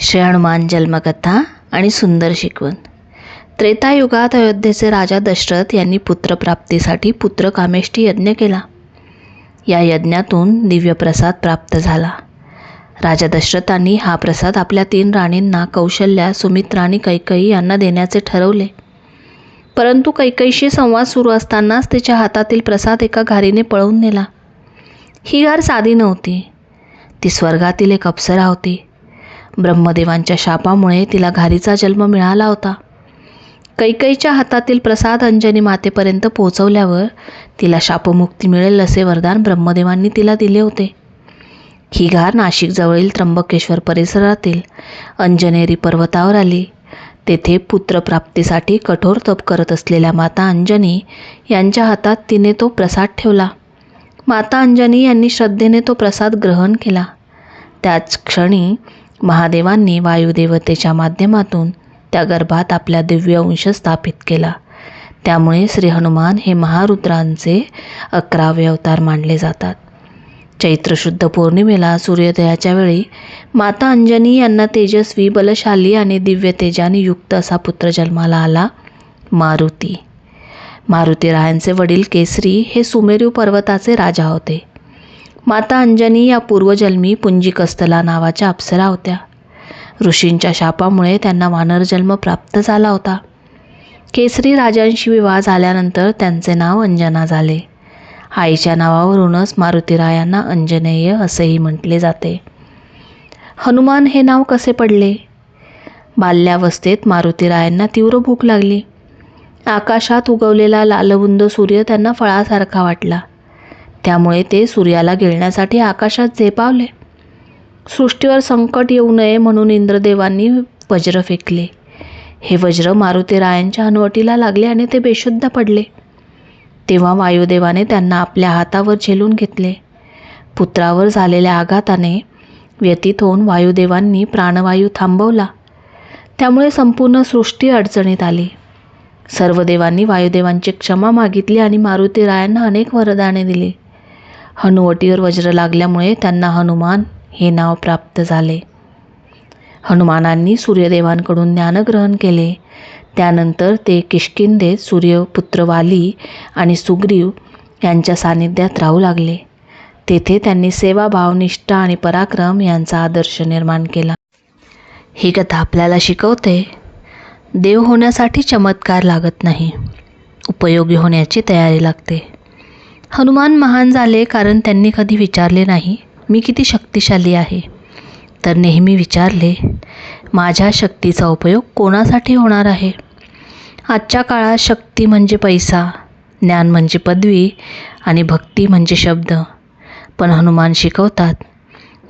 श्री जन्मकथा आणि सुंदर शिकवण. त्रेतायुगात अयोध्येचे राजा दशरथ यांनी पुत्रप्राप्तीसाठी पुत्रकामेष्टी यज्ञ केला. या यज्ञातून दिव्य प्रसाद प्राप्त झाला. राजा दशरथांनी हा प्रसाद आपल्या तीन राणींना कौशल्या सुमित्रा आणि कैकई यांना देण्याचे ठरवले. परंतु कैकईशी संवाद सुरू असतानाच तिच्या हातातील प्रसाद एका घारीने पळवून नेला. ही घार साधी नव्हती. ती स्वर्गातील एक अप्सरा होती. ब्रह्मदेवांच्या शापामुळे तिला घारीचा जन्म मिळाला होता. कैकईच्या हातातील प्रसाद अंजनी मातेपर्यंत पोहोचवल्यावर तिला शापमुक्ती मिळेल असे वरदान ब्रह्मदेवांनी तिला दिले होते. ही घार नाशिकजवळील त्र्यंबकेश्वर परिसरातील अंजनेरी पर्वतावर आली. तेथे पुत्रप्राप्तीसाठी कठोर तप करत असलेल्या माता अंजनी यांच्या हातात तिने तो प्रसाद ठेवला. माता अंजनी यांनी श्रद्धेने तो प्रसाद ग्रहण केला. त्याच क्षणी महादेवांनी वायुदेवतेच्या माध्यमातून त्या गर्भात आपला दिव्य अंश स्थापित केला. त्यामुळे श्री हनुमान हे महारुद्रांचे अकरावे अवतार मानले जातात. चैत्र शुद्ध पौर्णिमेला सूर्योदयाच्या वेळी माता अंजनी यांना तेजस्वी बलशाली आणि दिव्य तेजाने युक्त असा पुत्र जन्माला आला मारुती. मारुती रायांचे वडील केसरी हे सुमेरू पर्वताचे राजा होते. माता अंजनी या पूर्वजन्मी पुंजिकस्तला नावाच्या अप्सरा होत्या. ऋषींच्या शापामुळे त्यांना वानरजन्म प्राप्त झाला होता. केसरी राजांशी विवाह झाल्यानंतर त्यांचे नाव अंजना झाले. आईच्या नावावरूनच मारुतीरायांना अंजनेय असेही म्हटले जाते. हनुमान हे नाव कसे पडले? बाल्यावस्थेत मारुतीरायांना तीव्र भूक लागली. आकाशात उगवलेला लालबुंद सूर्य त्यांना फळासारखा वाटला. त्यामुळे ते सूर्याला गिळण्यासाठी आकाशात झेपावले. सृष्टीवर संकट येऊ नये म्हणून इंद्रदेवांनी वज्र फेकले. हे वज्र मारुतीरायांच्या हनवटीला लागले आणि ते बेशुद्ध पडले. तेव्हा वायुदेवाने त्यांना आपल्या हातावर झेलून घेतले. पुत्रावर झालेल्या आघाताने व्यतीत होऊन वायुदेवांनी प्राणवायू थांबवला. त्यामुळे संपूर्ण सृष्टी अडचणीत आली. सर्व देवांनी वायुदेवांची क्षमा मागितली आणि मारुतीरायांना अनेक वरदाने दिली. हनुवटीवर वज्र लागल्यामुळे त्यांना हनुमान हे नाव प्राप्त झाले. हनुमानांनी सूर्यदेवांकडून ज्ञानग्रहण केले. त्यानंतर ते किष्किंधेत सूर्यपुत्र वाली आणि सुग्रीव यांच्या सानिध्यात राहू लागले. तेथे त्यांनी सेवाभाव निष्ठा आणि पराक्रम यांचा आदर्श निर्माण केला. ही कथा आपल्याला शिकवते देव होण्यासाठी चमत्कार लागत नाही उपयोगी होण्याची तयारी लागते. हनुमान महान झाले कारण त्यांनी कधी विचारले नाही मी किती शक्तिशाली आहे. तर नेहमी विचारले माझ्या शक्तीचा उपयोग कोणासाठी होणार आहे? आजच्या काळात शक्ती म्हणजे पैसा ज्ञान म्हणजे पदवी आणि भक्ती म्हणजे शब्द. पण हनुमान शिकवतात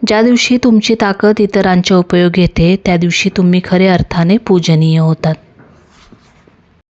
ज्या दिवशी तुमची ताकद इतरांच्या उपयोग येते त्या दिवशी तुम्ही खरे अर्थाने पूजनीय होतात.